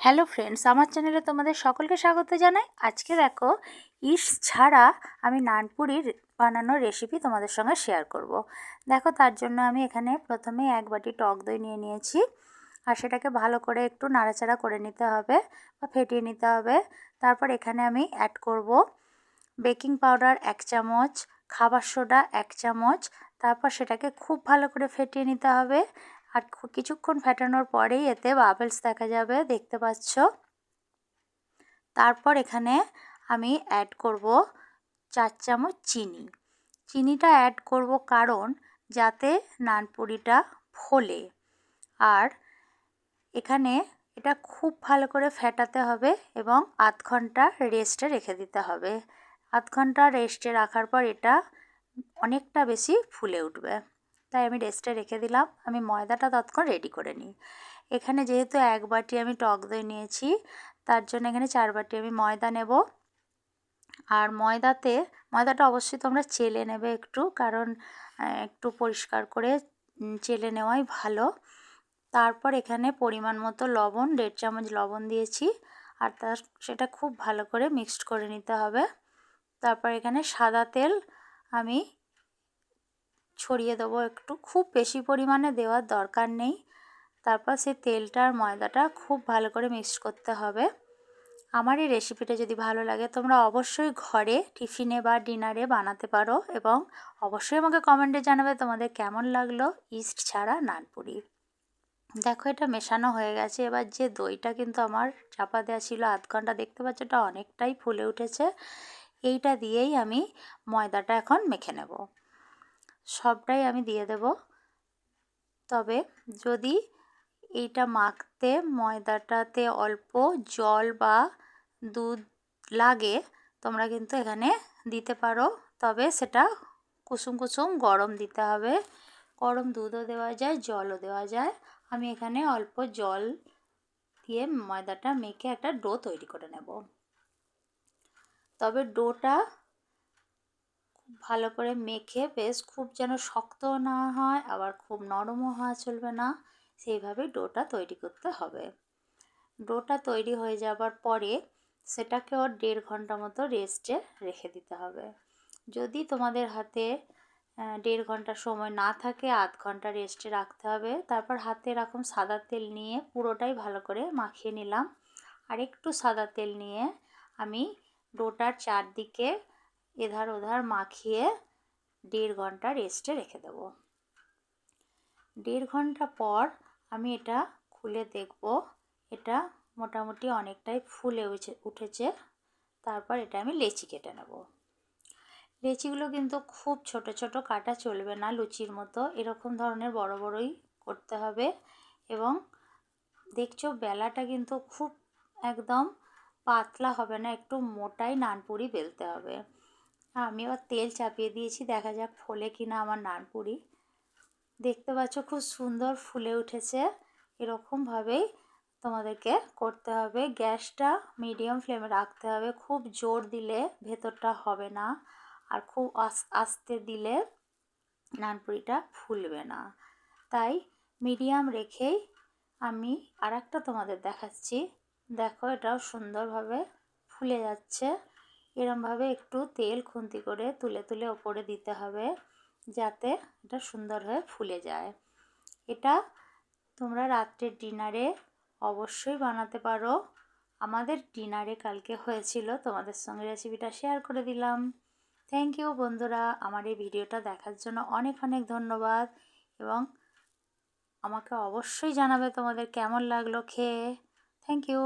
Hello friends আমার চ্যানেলে তোমাদের সকলকে স্বাগত জানাই। আজকে দেখো, ইস ছাড়া আমি নানপুরির বানানোর রেসিপি তোমাদের সঙ্গে শেয়ার করব। দেখো, তার জন্য আমি এখানে প্রথমে এক বাটি টক দই নিয়ে নিয়েছি। আর সেটাকে ভালো করে একটু নাড়াচাড়া করে নিতে হবে বা ফেটিয়ে নিতে হবে। তারপর এখানে আমি অ্যাড করব বেকিং পাউডার এক চামচ, খাবার সোডা এক চামচ। তারপর সেটাকে খুব ভালো করে ফেটিয়ে নিতে হবে। আর কিছুক্ষণ ফেটানোর পরেই এতে বাবলস দেখা যাবে, দেখতে পাচ্ছ? তারপর এখানে আমি অ্যাড করব চার চামচ চিনি। চিনিটা অ্যাড করব কারণ যাতে নানপুরিটা ফোলে। আর এখানে এটা খুব ভালো করে ফেটাতে হবে এবং আধ ঘণ্টা রেস্টে রেখে দিতে হবে। আধ ঘণ্টা রেস্টে রাখার পর এটা অনেকটা বেশি ফুলে উঠবে। তাই আমি রেস্টে রেখে দিলাম। আমি ময়দাটা তৎক্ষণ রেডি করে নিই। এখানে যেহেতু এক বাটি আমি টক দই নিয়েছি, তার জন্য এখানে চার বাটি আমি ময়দা নেব। আর ময়দাতে, ময়দাটা অবশ্যই তোমরা চেলে নেবে একটু, কারণ একটু পরিষ্কার করে চেলে নেওয়াই ভালো। তারপর এখানে পরিমাণ মতো লবণ, দেড় চামচ লবণ দিয়েছি, আর তার, সেটা খুব ভালো করে মিক্সড করে নিতে হবে। তারপর এখানে সাদা তেল আমি ছড়িয়ে দেবো একটু। খুব বেশি পরিমাণে দেওয়ার দরকার নেই। তারপর সেই তেলটা আর ময়দাটা খুব ভালো করে মিক্স করতে হবে। আমার এই রেসিপিটা যদি ভালো লাগে, তোমরা অবশ্যই ঘরে, টিফিনে বা ডিনারে বানাতে পারো এবং অবশ্যই আমাকে কমেন্টে জানাবে তোমাদের কেমন লাগল ইস্ট ছাড়া নানপুরি দেখো, এটা মেশানো হয়ে গেছে। এবার যে দইটা কিন্তু আমার চাপা দেওয়া ছিল, আধ ঘণ্টা দেখতে পাচ্ছ, এটা অনেকটাই ফুলে উঠেছে। এইটা দিয়েই আমি ময়দাটা এখন মেখে নেব। সবটাই আমি দিয়ে দেব। তবে যদি এইটা মাখতে, ময়দাটাতে অল্প জল বা দুধ লাগে, তোমরা কিন্তু এখানে দিতে পারো। তবে সেটা কুসুম কুসুম গরম দিতে হবে। গরম দুধও দেওয়া যায়, জলও দেওয়া যায়। আমি এখানে অল্প জল দিয়ে ময়দাটা মেখে একটা ডো তৈরি করে নেব। তবে ডোটা ভালো করে মেখে বেশ খুব যেন শক্ত না হয়, আবার খুব নরমও হওয়া চলবে না। সেইভাবে ডোটা তৈরি করতে হবে। ডোটা তৈরি হয়ে যাবার পরে সেটাকেও দেড় ঘণ্টা মতো রেস্টে রেখে দিতে হবে। যদি তোমাদের হাতে দেড় ঘণ্টা সময় না থাকে, আধ ঘণ্টা রেস্টে রাখতে হবে। তারপর হাতে এরকম সাদা তেল নিয়ে পুরোটাই ভালো করে মাখিয়ে নিলাম। আর একটু সাদা তেল নিয়ে আমি ডোটার চারদিকে এধার ওধার মাখিয়ে দেড় ঘণ্টা রেস্টে রেখে দেব। দেড় ঘণ্টা পর আমি এটা খুলে দেখব। এটা মোটামুটি অনেকটাই ফুলে উঠেছে। তারপর এটা আমি লেচি কেটে নেব। লেচিগুলো কিন্তু খুব ছোট ছোট কাটা চলবে না লুচির মতো। এরকম ধরনের বড় বড়ই করতে হবে এবং দেখছ বেলাটা কিন্তু খুব একদম পাতলা হবে না, একটু মোটাই নানপুরি বেলতে হবে। আমি আবার তেল চাপিয়ে দিয়েছি, দেখা যাক ফোলে কি না আমার নানপুরি। দেখতে পাচ্ছ খুব সুন্দর ফুলে উঠেছে, এরকমভাবেই তোমাদেরকে করতে হবে। গ্যাসটা মিডিয়াম ফ্লেমে রাখতে হবে, খুব জোর দিলে ভেতরটা হবে না, আর খুব আস্তে দিলে নানপুরিটা ফুলবে না। তাই মিডিয়াম রেখেই আমি আর তোমাদের দেখাচ্ছি। দেখো এটাও সুন্দরভাবে ফুলে যাচ্ছে। এরমভাবে একটু তেল খুন্তি করে তুলে তুলে ওপরে দিতে হবে যাতে এটা সুন্দর হয়ে ফুলে যায়। এটা তোমরা রাত্রের ডিনারে অবশ্যই বানাতে পারো। আমাদের ডিনারে কালকে হয়েছিল, তোমাদের সঙ্গে রেসিপিটা শেয়ার করে দিলাম। থ্যাংক ইউ বন্ধুরা, আমার এই ভিডিওটা দেখার জন্য অনেক অনেক ধন্যবাদ এবং আমাকে অবশ্যই জানাবে তোমাদের কেমন লাগল খেয়ে। Thank you